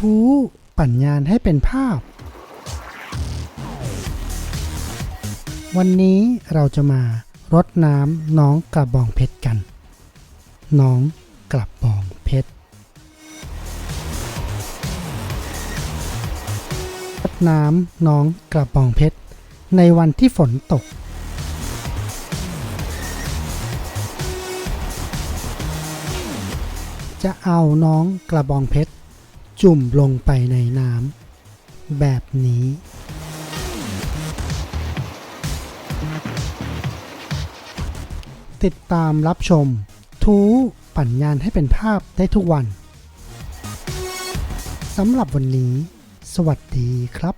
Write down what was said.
ทูปั่นงานให้เป็นภาพ วันนี้เราจะมารดน้ำน้องกระบองเพชรกัน น้องกระบองเพชรรดน้ำน้องกระบองเพชรในวันที่ฝนตกจะเอาน้องกระบองเพชร จุ่มลงไปในน้ำแบบนี้ ติดตามรับชม ทูปั่นงานให้เป็นภาพได้ทุกวันสำหรับวันนี้ สวัสดีครับ